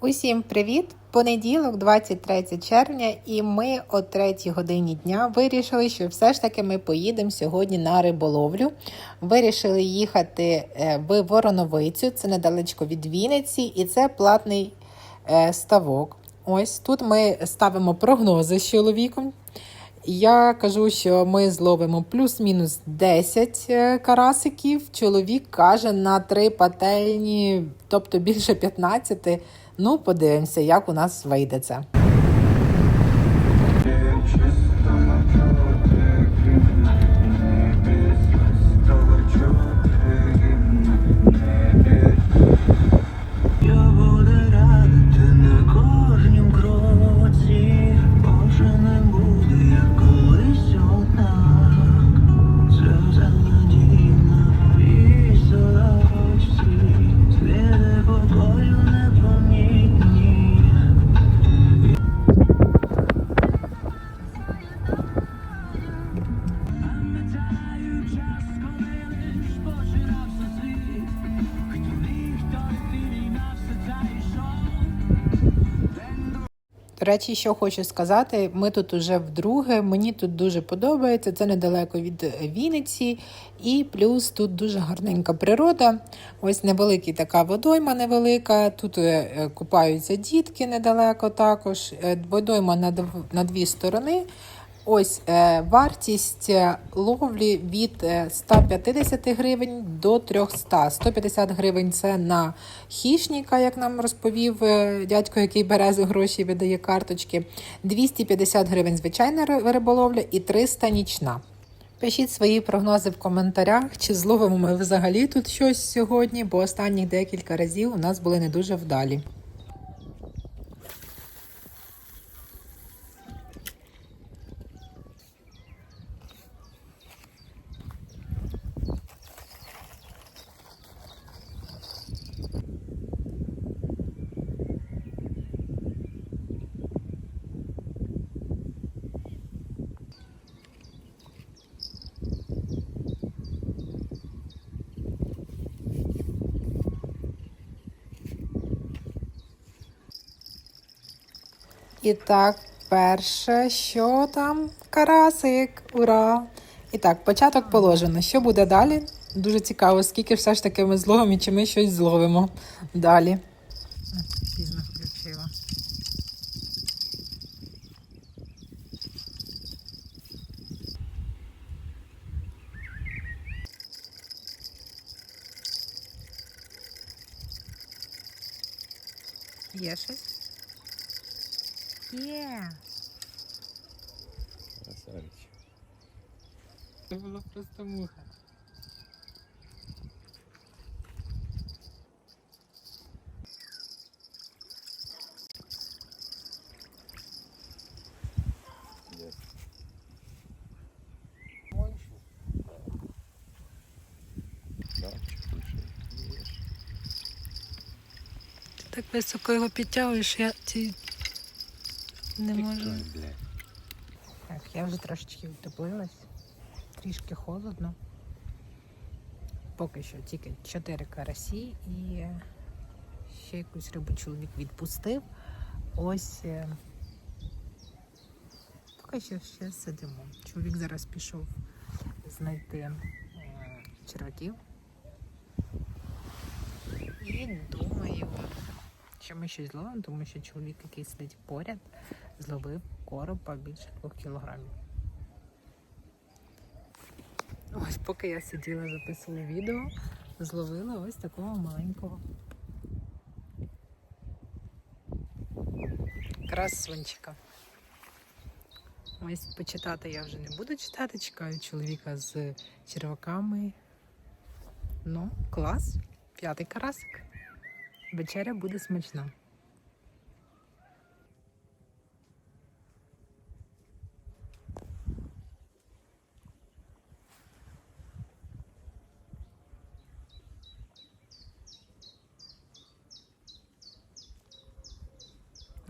Усім привіт! Понеділок, 23 червня, і ми о 3 годині дня вирішили, що все ж таки ми поїдемо сьогодні на риболовлю. Вирішили їхати е, в Вороновицю, це недалечко від Вінниці, і це платний е, ставок. Ось тут ми ставимо прогнози з чоловіком. Я кажу, що ми зловимо плюс-мінус 10 е, карасиків. Чоловік каже на три пательні, тобто більше 15. Ну, подивимося, як у нас вийде це. До речі, що хочу сказати, ми тут уже вдруге. Мені тут дуже подобається. Це недалеко від Вінниці, і плюс тут дуже гарненька природа. Ось невелика така водойма невелика. Тут е, купаються дітки недалеко також. Е, Водойма на дві сторони. Ось е, вартість е, ловлі від е, 150 гривень до 300. 150 гривень це на хищника, як нам розповів е, дядько, який бере за гроші і видає карточки. 250 гривень звичайна ри- риболовля і 300 нічна. Пишіть свої прогнози в коментарях, чи зловимо ми взагалі тут щось сьогодні, бо останніх декілька разів у нас були не дуже вдалі. І так, перше, що там? Карасик, ура! І так, початок положено. Що буде далі? Дуже цікаво, скільки все ж таки ми зловимо і чи ми щось зловимо далі. Пізно включила. Є щось? Є. Красавич. Це була просто муха. Так високо його підтягуєш, я ці не можу. Так, я вже трошечки втеплилась, трішки холодно. Поки що тільки 4 карасі і ще якусь рибу чоловік відпустив. Ось е, поки що ще сидимо. Чоловік зараз пішов знайти е, черваків. І думаю, що ми щось зловимо, тому що чоловік, який сидить поряд, зловив коропа більше двох кілограмів. Ось поки я сиділа, записувала відео, зловила ось такого маленького. Красунчика. Ось почитати я вже не буду читати, чекаю чоловіка з черваками. Ну, клас, п'ятий карасик. Вечеря буде смачна.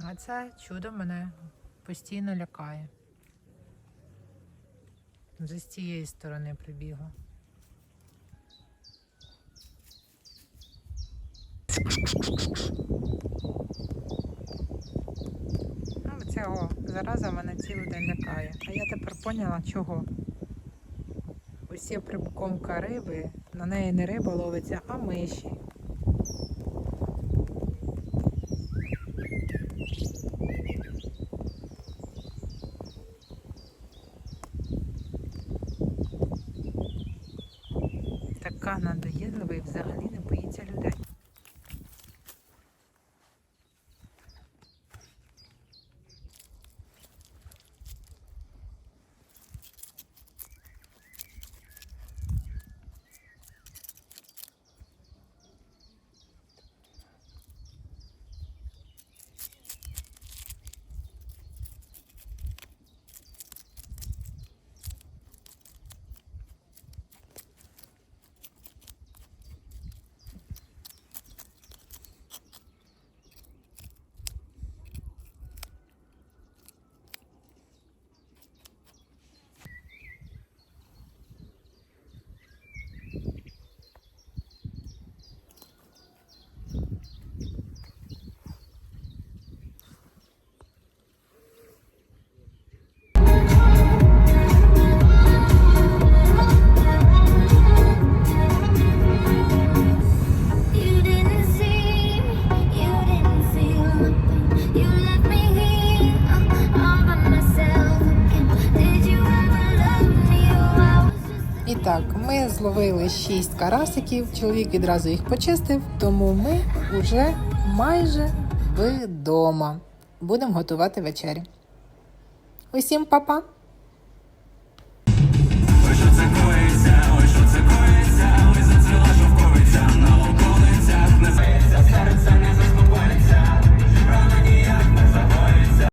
А це чудо мене постійно лякає. З цієї сторони прибігла. Цього зараза мене цілий день лякає. А я тепер поняла, чого. Усі прибукомка риби, на неї не риба ловиться, а миші. Така надоєдлива і взагалі І так, ми зловили 6 карасиків, чоловік відразу їх почистив, тому ми вже майже вдома. Будемо готувати вечерю. Усім па-па!